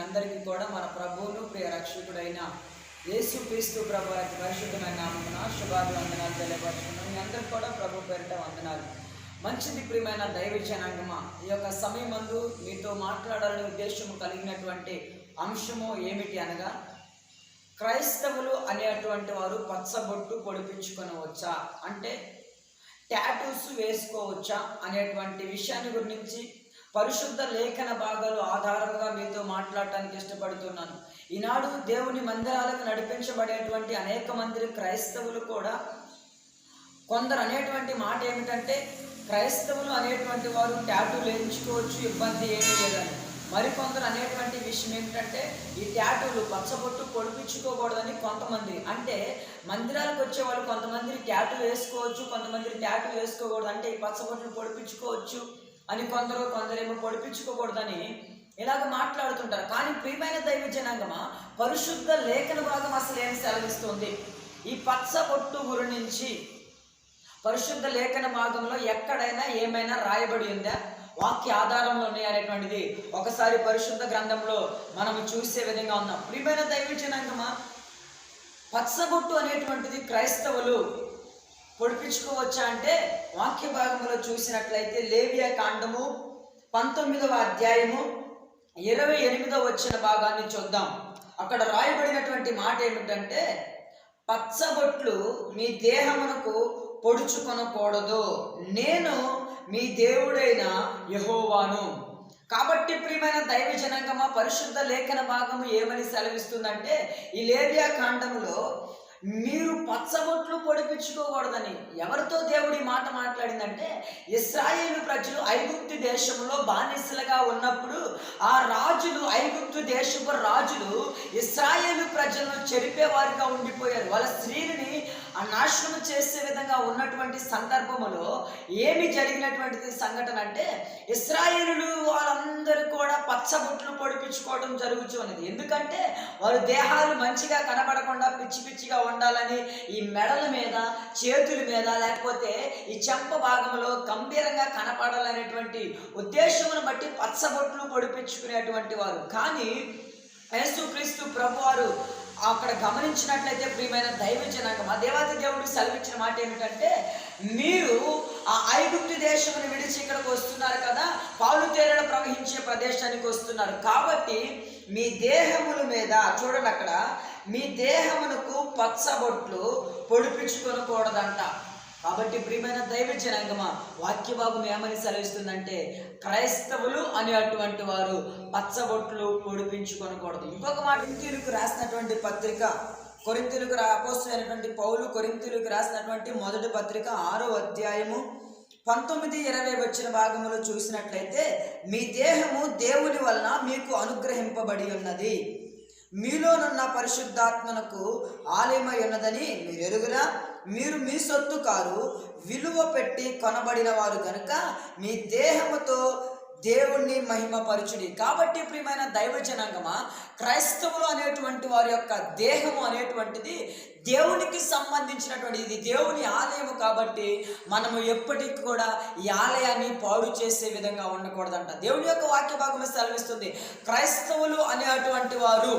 అందరికీ కూడా మన ప్రభువును ప్రియ రక్షకుడైన యేసు క్రీస్తు ప్రభు అతి పరిశుద్ధమైన నామమున శుభాలు వందనాలు తెలియపరుచుకున్నాం మీ అందరికి కూడా ప్రభు పేరిట వందనాలు. మంచిది ప్రియమైన దైవ జనాంగమా ఈ యొక్క సమయమందు మీతో మాట్లాడాలనే ఉద్దేశము కలిగినటువంటి అంశము ఏమిటి అనగా క్రైస్తవులు అనేటువంటి వారు పచ్చబొట్టు పొడిపించుకొనవచ్చా? అంటే ట్యాటూస్ వేసుకోవచ్చా అనేటువంటి విషయాన్ని గురించి పరిశుద్ధ లేఖన భాగాలు ఆధారంగా మీతో మాట్లాడటానికి ఇష్టపడుతున్నాను. ఈనాడు దేవుని మందిరాలకు నడిపించబడేటువంటి అనేక మంది క్రైస్తవులు కూడా కొందరు అనేటువంటి మాట ఏమిటంటే క్రైస్తవులు అనేటువంటి వారు టాటూలు వేయించుకోవచ్చు ఇబ్బంది ఏమీ లేదని. మరికొందరు అనేటువంటి విషయం ఏమిటంటే ఈ ట్యాటూలు పచ్చబొట్టు పొడిపించుకోకూడదని కొంతమంది. అంటే మందిరాలకు వచ్చే వాళ్ళు కొంతమంది ట్యాటూ వేసుకోవచ్చు కొంతమంది ట్యాటూ వేసుకోకూడదు. అంటే ఈ పచ్చబొట్లు పొడిపించుకోవచ్చు అని కొందరు కొందరేమో పొడిపించుకోకూడదని ఇలాగ మాట్లాడుతుంటారు. కానీ ప్రియమైన దైవ జనాంగమా పరిశుద్ధ లేఖన భాగం అసలు ఏం సెలవిస్తుంది? ఈ పచ్చబొట్టు గురించి పరిశుద్ధ లేఖన భాగంలో ఎక్కడైనా ఏమైనా రాయబడి ఉందా? వాక్య ఆధారంలో ఉన్నాయనేటువంటిది ఒకసారి పరిశుద్ధ గ్రంథంలో మనం చూసే విధంగా ఉన్నాం. ప్రియమైన దైవ జనాంగమా పచ్చబొట్టు అనేటువంటిది క్రైస్తవులు పొడిపించుకోవచ్చా అంటే వాక్య భాగంలో చూసినట్లయితే లేవియా కాండము పంతొమ్మిదవ అధ్యాయము ఇరవై ఎనిమిదవ వచ్చిన భాగాన్ని చూద్దాం. అక్కడ రాయబడినటువంటి మాట ఏమిటంటే పచ్చబొట్లు మీ దేహమునకు పొడుచుకొనకూడదు. నేను మీ దేవుడైన యహోవాను. కాబట్టి ప్రియమైన దైవ జనాంగమా పరిశుద్ధ లేఖన భాగము ఏమని సెలవిస్తుందంటే ఈ లేవియా కాండములో మీరు పచ్చబొట్లు పొడిపించుకోకూడదని ఎవరితో దేవుడి మాట మాట్లాడిందంటే ఇస్రాయేలు ప్రజలు ఐగుప్తు దేశంలో బానిసలుగా ఉన్నప్పుడు ఆ రాజులు ఐగుప్తు దేశపు రాజులు ఇస్రాయేలు ప్రజలను చెరిపేవారిగా ఉండిపోయారు. వాళ్ళ స్త్రీని నాశనం చేసే విధంగా ఉన్నటువంటి సందర్భములో ఏమి జరిగినటువంటిది సంఘటన అంటే ఇస్రాయేలు వాళ్ళందరూ కూడా పచ్చబొట్లు పొడిపించుకోవడం జరుగుతున్నది ఎందుకంటే వారు దేహాలు మంచిగా కనబడకుండా పిచ్చి పిచ్చిగా ఉండాలని ఈ మెడల మీద చేతుల మీద లేకపోతే ఈ చెంప భాగంలో గంభీరంగా కనపడాలనేటువంటి ఉద్దేశమును బట్టి పచ్చబొట్లు పొడిపించుకునేటువంటి వారు. కానీ యేసుక్రీస్తు ప్రభువారు అక్కడ గమనించినట్లయితే ప్రియమైన దైవ జనాంగం ఆ దేవాది దేవుడు సెలవిచ్చిన మాట ఏమిటంటే మీరు ఆ ఐగుప్తి దేశమును విడిచి ఇక్కడికి వస్తున్నారు కదా పాలు తేరడ ప్రవహించే ప్రదేశానికి వస్తున్నారు. కాబట్టి మీ దేహముల మీద చూడండి అక్కడ మీ దేహమునకు పచ్చబొట్లు పొడిపించుకొనకూడదంట కాబట్టి ప్రియమైన దైవ జనాంగమా వాక్య భాగం ఏమని సెలవిస్తుందంటే క్రైస్తవులు అనేటువంటి వారు పచ్చబొట్లు పొడిపించుకొనకూడదు. ఇంకొక మాట కొరింతీయులకు రాసినటువంటి పత్రిక కొరింతీయులకు రాపోసైనటువంటి పౌలు కొరింతీయులకు రాసినటువంటి మొదటి పత్రిక ఆరో అధ్యాయము పంతొమ్మిది ఇరవై వచ్చిన భాగంలో చూసినట్లయితే మీ దేహము దేవుని వలన మీకు అనుగ్రహింపబడి ఉన్నది. మీలోనున్న పరిశుద్ధాత్మనకు ఆలయమై ఉన్నదని మీరు ఎరుగురా మీరు మీ సొత్తు కారు విలువ పెట్టి కొనబడిన వారు కనుక మీ దేహముతో దేవుణ్ణి మహిమపరచుడి. కాబట్టి ప్రియమైన దైవ జనాంగమా క్రైస్తవులు అనేటువంటి వారి యొక్క దేహము అనేటువంటిది దేవునికి సంబంధించినటువంటి ఇది దేవుని ఆలయము కాబట్టి మనము ఎప్పటికి కూడా ఈ ఆలయాన్ని పాడు చేసే విధంగా ఉండకూడదంట. దేవుని యొక్క వాక్య భాగమే సెలవిస్తుంది క్రైస్తవులు అనేటువంటి వారు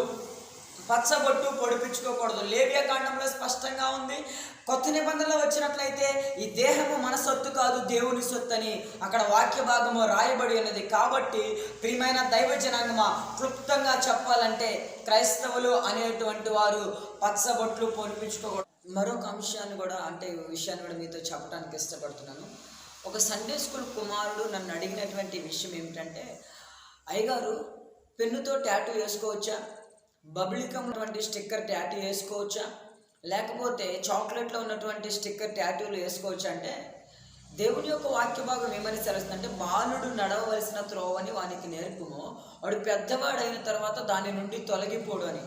పచ్చబొట్టు పొడిపించుకోకూడదు. లేవియా కాండంలో స్పష్టంగా ఉంది. కొత్త నిబంధనలో వచ్చినట్లయితే ఈ దేహము మన సొత్తు కాదు దేవుని సొత్తు అని అక్కడ వాక్య భాగము రాయబడి ఉన్నది. కాబట్టి ప్రియమైన దైవ జనాంగమా క్లుప్తంగా చెప్పాలంటే క్రైస్తవులు అనేటువంటి వారు పచ్చబొట్లు పొడిపించుకోకూడదు. మరొక అంశాన్ని కూడా అంటే విషయాన్ని కూడా మీతో చెప్పడానికి ఇష్టపడుతున్నాను. ఒక సండే స్కూల్ కుమారుడు నన్ను అడిగినటువంటి విషయం ఏమిటంటే అయ్యగారు పెన్నుతో ట్యాటూ వేసుకోవచ్చా? బబులికం ఉన్నటువంటి స్టిక్కర్ ట్యాటూ వేసుకోవచ్చా? లేకపోతే చాక్లెట్లో ఉన్నటువంటి స్టిక్కర్ ట్యాటూలు వేసుకోవచ్చు అంటే దేవుని యొక్క వాక్య భాగం ఏమని సెలవుస్తుందంటే బాలుడు నడవవలసిన త్రోవని వానికి నేర్పుము. వాడు పెద్దవాడైన తర్వాత దాని నుండి తొలగిపోడు అని.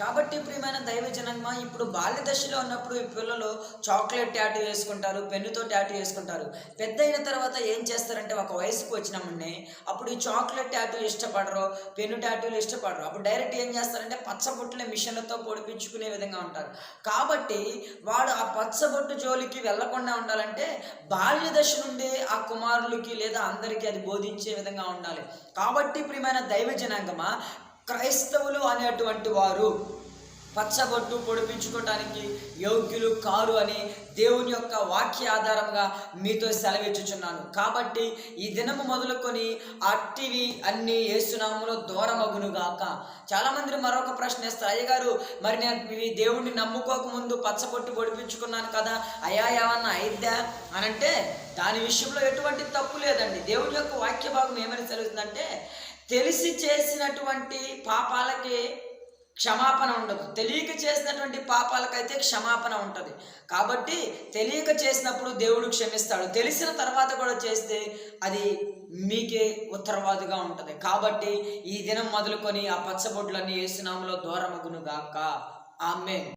కాబట్టి ప్రియమైన దైవ జనంగా ఇప్పుడు బాల్య దశలో ఉన్నప్పుడు ఈ పిల్లలు చాక్లెట్ ట్యాటూ వేసుకుంటారు పెన్నుతో ట్యాటూ వేసుకుంటారు. పెద్ద అయిన తర్వాత ఏం చేస్తారంటే ఒక వయసుకు వచ్చినామని అప్పుడు ఈ చాక్లెట్ ట్యాటూ ఇష్టపడరు పెన్ను ట్యాటూలు ఇష్టపడరు. అప్పుడు డైరెక్ట్ ఏం చేస్తారంటే పచ్చబొట్టుల మిషన్లతో పొడిపించుకునే విధంగా ఉంటారు. కాబట్టి వాడు ఆ పచ్చబొట్టు జోలికి వెళ్ళకుండా ఉండాలంటే బాల్య దశ నుండి ఆ కుమారులకి లేదా అందరికీ అది బోధించే విధంగా ఉండాలి. కాబట్టి ప్రియమైన దైవ జనాంగమా క్రైస్తవులు అనేటువంటి వారు పచ్చబొట్టు పొడిపించుకోవటానికి యోగ్యులు కారు అని దేవుని యొక్క వాక్య ఆధారంగా మీతో సెలవిచ్చుచున్నాను. కాబట్టి ఈ దినము మొదలుకొని అట్టివి అన్ని ఏసునామంలో దూరమగునుగాక. చాలామంది మరొక ప్రశ్న ఇస్తారు అయ్యగారు మరి నేను ఇవి దేవుణ్ణి నమ్ముకోకముందు పచ్చబొట్టు పొడిపించుకున్నాను కదా అయా ఏమన్నా అయిద్దా అని అంటే దాని విషయంలో ఎటువంటి తప్పు లేదండి. దేవుని యొక్క వాక్య భాగం ఏమని సెలవుతుందంటే తెలిసి చేసినటువంటి పాపాలకి క్షమాపణ ఉండదు. తెలియక చేసినటువంటి పాపాలకైతే క్షమాపణ ఉంటుంది. కాబట్టి తెలియక చేసినప్పుడు దేవుడు క్షమిస్తాడు. తెలిసిన తర్వాత కూడా చేస్తే అది మీకే ఉత్తరవాదుగా ఉంటుంది. కాబట్టి ఈ దినం మొదలుకొని ఆ పచ్చబొడ్లన్నీ వేసినాములో దూరమగునుగాక. ఆమె